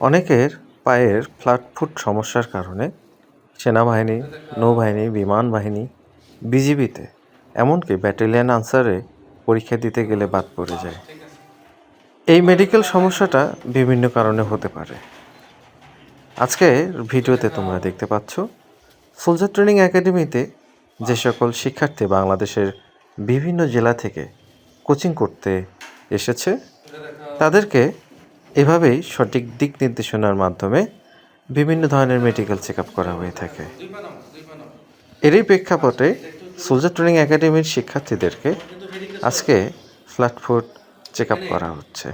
অনেকের পায়ের ফ্ল্যাটফুট সমস্যার কারণে সেনাবাহিনী, নৌবাহিনী বিমান বাহিনী বিজিবিতে, এমনকি ব্যাটালিয়ন আনসারে পরীক্ষা দিতে গেলে বাদ পড়ে যায়। এই মেডিকেল সমস্যাটা বিভিন্ন কারণে হতে পারে। আজকে ভিডিওতে তোমরা দেখতে পাচ্ছ, সোলজার ট্রেনিং একাডেমিতে যে সকল শিক্ষার্থী বাংলাদেশের বিভিন্ন জেলা থেকে কোচিং করতে এসেছে, তাদেরকে এভাবেই সঠিক দিক নির্দেশনার মাধ্যমে বিভিন্ন ধরনের মেডিকেল চেক করা হয়ে থাকে। এরই প্রেক্ষাপটে সোলজার ট্রেনিং একাডেমির শিক্ষার্থীদেরকে আজকে ফ্ল্যাটফুট চেক আপ করা হচ্ছে।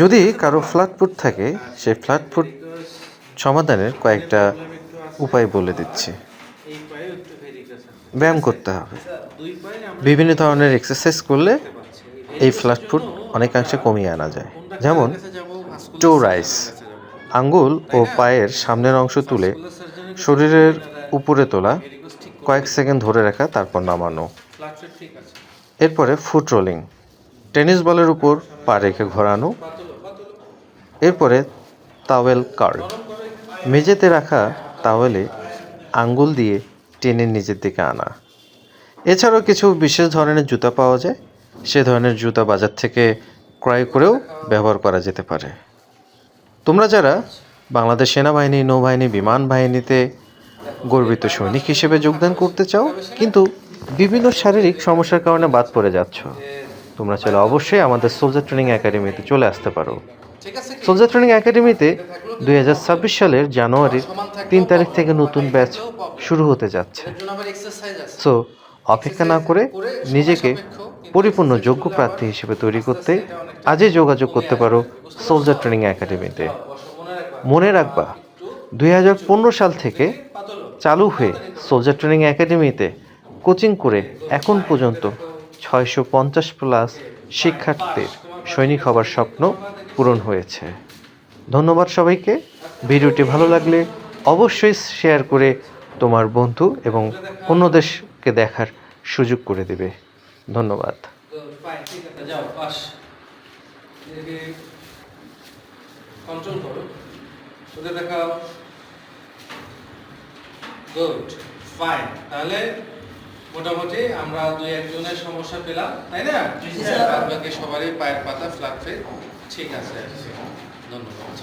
যদি কারও ফ্ল্যাটফুট থাকে সেই ফ্ল্যাটফুট সমাধানের কয়েকটা উপায় বলে দিচ্ছি। ব্যায়াম করতে হবে। বিভিন্ন ধরনের এক্সারসাইজ করলে এই ফ্লাস্ট ফুড অনেকাংশে কমিয়ে আনা যায়। যেমন টো রাইস, আঙ্গুল ও পায়ের সামনের অংশ তুলে শরীরের উপরে তোলা, কয়েক সেকেন্ড ধরে রাখা, তারপর নামানো। এরপরে ফুট রোলিং টেনিস বলের উপর পা রেখে ঘোরানো। এরপরে তাওয়েল কার্ড মেঝেতে রাখা তাওয়েলে আঙ্গুল দিয়ে টেনে নিচের দিকে আনা। এছাড়াও কিছু বিশেষ ধরনের জুতা পাওয়া যায়। সে ধরনের জুতা বাজার থেকে ক্রয় করেও ব্যবহার করা যেতে পারে। তোমরা যারা বাংলাদেশ সেনাবাহিনী, নৌবাহিনী, বিমান বাহিনীতে গর্বিত সৈনিক হিসেবে যোগদান করতে চাও, কিন্তু বিভিন্ন শারীরিক সমস্যার কারণে বাদ পড়ে যাচ্ছ, তোমরা চাইলে অবশ্যই আমাদের সোলজার ট্রেনিং একাডেমিতে চলে আসতে পারো। সোলজার ট্রেনিং একাডেমিতে দুই হাজার ছাব্বিশ সালের জানুয়ারির তিন তারিখ থেকে নতুন ব্যাচ শুরু হতে যাচ্ছে। সো অপেক্ষা না করে নিজেকে পরিপূর্ণ যোগ্য প্রার্থী হিসেবে তৈরি করতে আজই যোগাযোগ করতে পারো সোলজার ট্রেনিং একাডেমিতে মনে রাখবা, দুই হাজার পনেরো সাল থেকে চালু হয়ে সোলজার ট্রেনিং একাডেমিতে কোচিং করে এখন পর্যন্ত ছয়শো পঞ্চাশ প্লাস শিক্ষার্থীর সৈনিক হবার স্বপ্ন পূরণ হয়েছে। ধন্যবাদ সবাইকে। ভিডিওটি ভালো লাগলে অবশ্যই শেয়ার করে তোমার বন্ধু এবং অন্যদেরকে দেখার সুযোগ করে দেবে। ধন্যবাদ। কন্ট্রোল করো। ওদের দেখাও। Good, fine. তাহলে মোটামুটি আমরা দুই একজনের সমস্যা পেলাম, তাই না? বাকি সবারই পায়ের পাতা ফ্ল্যাট ঠিক আছে। ধন্যবাদ।